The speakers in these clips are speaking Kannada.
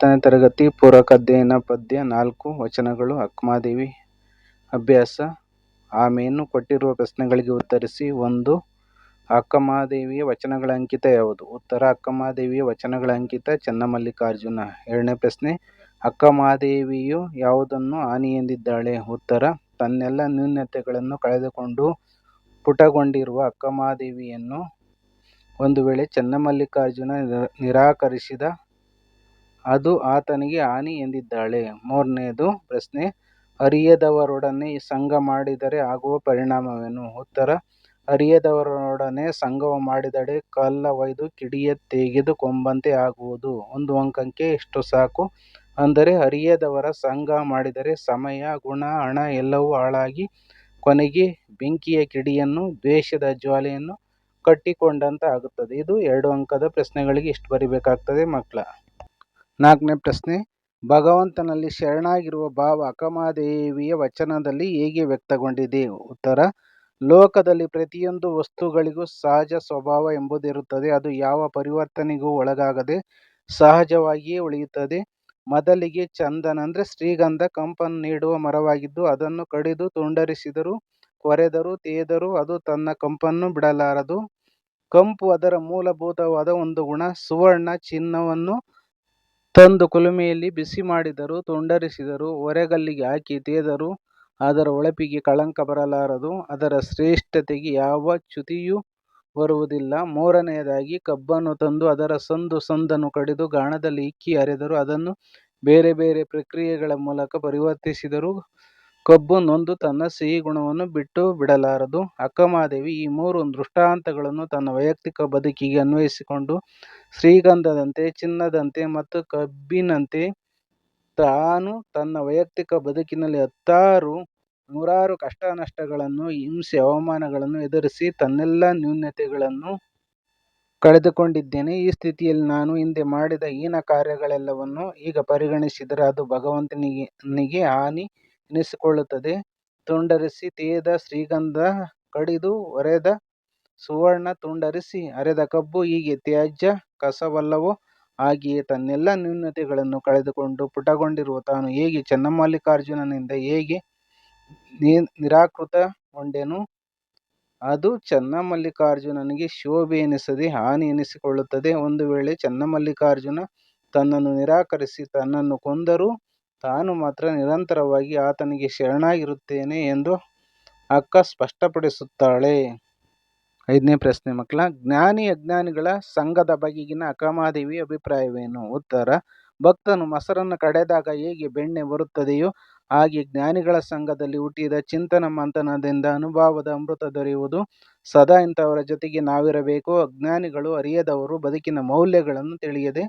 ಹತ್ತನೇ ತರಗತಿ ಪೂರಕ ಅಧ್ಯಯನ ಪದ್ಯ, ನಾಲ್ಕು ವಚನಗಳು ಅಕ್ಕಮಹಾದೇವಿ ಅಭ್ಯಾಸ ಆ ಕೊಟ್ಟಿರುವ ಪ್ರಶ್ನೆಗಳಿಗೆ ಉತ್ತರಿಸಿ, ಒಂದು ಅಕ್ಕಮಹಾದೇವಿಯ ವಚನಗಳ ಅಂಕಿತ ಯಾವುದು? ಉತ್ತರ ಅಕ್ಕಮಹಾದೇವಿಯ ವಚನಗಳ ಅಂಕಿತ, ಚನ್ನಮಲ್ಲಿಕಾರ್ಜುನ. ಎರಡನೇ ಪ್ರಶ್ನೆ ಅಕ್ಕಮಹಾದೇವಿಯು ಯಾವುದನ್ನು ಹಾನಿ ಎಂದಿದ್ದಾಳೆ? ಉತ್ತರ, ತನ್ನೆಲ್ಲ ನ್ಯೂನ್ಯತೆಗಳನ್ನು ಕಳೆದುಕೊಂಡು ಪುಟಗೊಂಡಿರುವ ಅಕ್ಕಮಹಾದೇವಿಯನ್ನು ಒಂದು ವೇಳೆ ಚನ್ನಮಲ್ಲಿಕಾರ್ಜುನ ನಿರಾಕರಿಸಿದ ಅದು ಆತನಿಗೆ ಹಾನಿ ಎಂದಿದ್ದಾಳೆ. ಮೂರನೆಯದು ಪ್ರಶ್ನೆ, ಅರಿಯದವರೊಡನೆ ಸಂಘ ಮಾಡಿದರೆ ಆಗುವ ಪರಿಣಾಮವೇನು? ಉತ್ತರ, ಅರಿಯದವರೊಡನೆ ಸಂಘವು ಮಾಡಿದಡೆ ಕಲ್ಲ ಒಯ್ದು ಕಿಡಿಯ ತೆಗೆದು ಕೊಂಬಂತೆ ಆಗುವುದು. ಒಂದು ಅಂಕಕ್ಕೆ ಇಷ್ಟು ಸಾಕು. ಅಂದರೆ, ಅರಿಯದವರ ಸಂಘ ಮಾಡಿದರೆ ಸಮಯ, ಗುಣ, ಹಣ ಎಲ್ಲವೂ ಹಾಳಾಗಿ ಕೊನೆಗೆ ಬೆಂಕಿಯ ಕಿಡಿಯನ್ನು, ದ್ವೇಷದ ಜ್ವಾಲೆಯನ್ನು ಕಟ್ಟಿಕೊಂಡಂತ ಆಗುತ್ತದೆ ಇದು ಎರಡು ಅಂಕದ ಪ್ರಶ್ನೆಗಳಿಗೆ ಇಷ್ಟು ಬರಿಬೇಕಾಗ್ತದೆ ಮಕ್ಕಳ. ನಾಲ್ಕನೇ ಪ್ರಶ್ನೆ, ಭಗವಂತನಲ್ಲಿ ಶರಣಾಗಿರುವ ಭಾವ ಅಕ್ಕಮಹಾದೇವಿಯ ವಚನದಲ್ಲಿ ಹೇಗೆ ವ್ಯಕ್ತಗೊಂಡಿದೆ? ಉತ್ತರ, ಲೋಕದಲ್ಲಿ ಪ್ರತಿಯೊಂದು ವಸ್ತುಗಳಿಗೂ ಸಹಜ ಸ್ವಭಾವ ಎಂಬುದಿರುತ್ತದೆ. ಅದು ಯಾವ ಪರಿವರ್ತನೆಗೂ ಒಳಗಾಗದೆ ಸಹಜವಾಗಿಯೇ ಉಳಿಯುತ್ತದೆ. ಮೊದಲಿಗೆ ಚಂದನ ಅಂದರೆ ಶ್ರೀಗಂಧ, ಕಂಪನ್ನು ನೀಡುವ ಮರವಾಗಿದ್ದು ಅದನ್ನು ಕಡಿದು ತುಂಡರಿಸಿದರೂ ಕೊರೆದರೂ ತೇದರು ಅದು ತನ್ನ ಕಂಪನ್ನು ಬಿಡಲಾರದು. ಕಂಪು ಅದರ ಮೂಲಭೂತವಾದ ಒಂದು ಗುಣ, ಸುವರ್ಣ ಚಿನ್ನವನ್ನು ತಂದು ಕುಲುಮೆಯಲ್ಲಿ ಬಿಸಿ ಮಾಡಿದರು ತುಂಡರಿಸಿದರು ಒರೆಗಲ್ಲಿಗೆ ಹಾಕಿ ತೇದರು ಅದರ ಹೊಳಪಿಗೆ ಕಳಂಕ ಬರಲಾರದು. ಅದರ ಶ್ರೇಷ್ಠತೆಗೆ ಯಾವ ಚ್ಯುತಿಯೂ ಬರುವುದಿಲ್ಲ. ಮೂರನೆಯದಾಗಿ ಕಬ್ಬನ್ನು ತಂದು ಅದರ ಸಂದು ಸಂದನ್ನು ಕಡಿದು ಗಾಣದಲ್ಲಿ ಇಕ್ಕಿ ಅರೆದರು ಅದನ್ನು ಬೇರೆ ಬೇರೆ ಪ್ರಕ್ರಿಯೆಗಳ ಮೂಲಕ ಪರಿವರ್ತಿಸಿದರೂ ಕಬ್ಬು ನೊಂದು ತನ್ನ ಸಿಹಿ ಗುಣವನ್ನು ಬಿಟ್ಟು ಬಿಡಲಾರದು. ಅಕ್ಕಮಹಾದೇವಿ ಈ ಮೂರು ದೃಷ್ಟಾಂತಗಳನ್ನು ತನ್ನ ವೈಯಕ್ತಿಕ ಬದುಕಿಗೆ ಅನ್ವಯಿಸಿಕೊಂಡು ಶ್ರೀಗಂಧದಂತೆ, ಚಿನ್ನದಂತೆ ಮತ್ತು ಕಬ್ಬಿನಂತೆ ತಾನು ತನ್ನ ವೈಯಕ್ತಿಕ ಬದುಕಿನಲ್ಲಿ ಹತ್ತಾರು, ನೂರಾರು ಕಷ್ಟ ನಷ್ಟಗಳನ್ನು ಹಿಂಸೆ, ಅವಮಾನಗಳನ್ನು ಎದುರಿಸಿ ತನ್ನೆಲ್ಲ ನ್ಯೂನತೆಗಳನ್ನು ಕಳೆದುಕೊಂಡಿದ್ದೇನೆ. ಈ ಸ್ಥಿತಿಯಲ್ಲಿ ನಾನು ಹಿಂದೆ ಮಾಡಿದ ಹೀನ ಕಾರ್ಯಗಳೆಲ್ಲವನ್ನು ಈಗ ಪರಿಗಣಿಸಿದರೆ ಅದು ಭಗವಂತನಿಗೆ ಹಾನಿ ಎನಿಸಿಕೊಳ್ಳುತ್ತದೆ. ತುಂಡರಿಸಿ ತೇದ ಶ್ರೀಗಂಧ ಕಡಿದು ಒರೆದ ಸುವರ್ಣ ತುಂಡರಿಸಿ ಅರೆದ ಕಬ್ಬು ಹೀಗೆ ತ್ಯಾಜ್ಯ ಕಸವಲ್ಲವೋ ಹಾಗೆಯೇ ತನ್ನೆಲ್ಲ ನ್ಯೂನತೆಗಳನ್ನು ಕಳೆದುಕೊಂಡು ಪುಟಗೊಂಡಿರುವ ತಾನು ಹೇಗೆ ಚನ್ನಮಲ್ಲಿಕಾರ್ಜುನನಿಂದ ಹೇಗೆ ನಿರಾಕೃತಗೊಂಡೆನೋ ಅದು ಚನ್ನಮಲ್ಲಿಕಾರ್ಜುನನಿಗೆ ಶೋಭೆ ಎನಿಸದೆ ಹಾನಿ ಎನಿಸಿಕೊಳ್ಳುತ್ತದೆ. ಒಂದು ವೇಳೆ ಚನ್ನಮಲ್ಲಿಕಾರ್ಜುನ ತನ್ನನ್ನು ನಿರಾಕರಿಸಿ ತನ್ನನ್ನು ಕೊಂದರೂ ತಾನು ಮಾತ್ರ ನಿರಂತರವಾಗಿ ಆತನಿಗೆ ಶರಣಾಗಿರುತ್ತೇನೆ ಎಂದು ಅಕ್ಕ ಸ್ಪಷ್ಟಪಡಿಸುತ್ತಾಳೆ. ಐದನೇ ಪ್ರಶ್ನೆ, ಮಕ್ಕಳ, ಜ್ಞಾನಿ ಅಜ್ಞಾನಿಗಳ ಸಂಘದ ಬಗೆಗಿನ ಅಕ್ಕಮಾದೇವಿ ಅಭಿಪ್ರಾಯವೇನು? ಉತ್ತರ, ಭಕ್ತನು ಮೊಸರನ್ನು ಕಡೆದಾಗ ಹೇಗೆ ಬೆಣ್ಣೆ ಬರುತ್ತದೆಯೋ ಹಾಗೆ ಜ್ಞಾನಿಗಳ ಸಂಘದಲ್ಲಿ ಹುಟ್ಟಿದ ಚಿಂತನ ಮಂಥನದಿಂದ ಅನುಭವದ ಅಮೃತ ದೊರೆಯುವುದು. ಸದಾ ಇಂಥವರ ಜೊತೆಗೆ ನಾವಿರಬೇಕು. ಅಜ್ಞಾನಿಗಳು ಅರಿಯದವರು ಬದುಕಿನ ಮೌಲ್ಯಗಳನ್ನು ತಿಳಿಯದೆ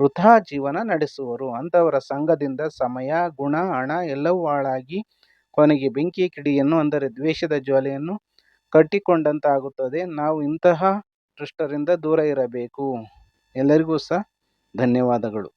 ವೃಥಾ ಜೀವನ ನಡೆಸುವರು. ಅಂಥವರ ಸಂಘದಿಂದ ಸಮಯ, ಗುಣ, ಹಣ ಎಲ್ಲವೂ ಹಾಳಾಗಿ ಕೊನೆಗೆ ಬೆಂಕಿಯ ಕಿಡಿಯನ್ನು, ಅಂದರೆ ದ್ವೇಷದ ಜ್ವಾಲೆಯನ್ನು ಕಟ್ಟಿಕೊಂಡಂತಾಗುತ್ತದೆ. ನಾವು ಇಂತಹ ದುಷ್ಟರಿಂದ ದೂರ ಇರಬೇಕು. ಎಲ್ಲರಿಗೂ ಸಹ ಧನ್ಯವಾದಗಳು.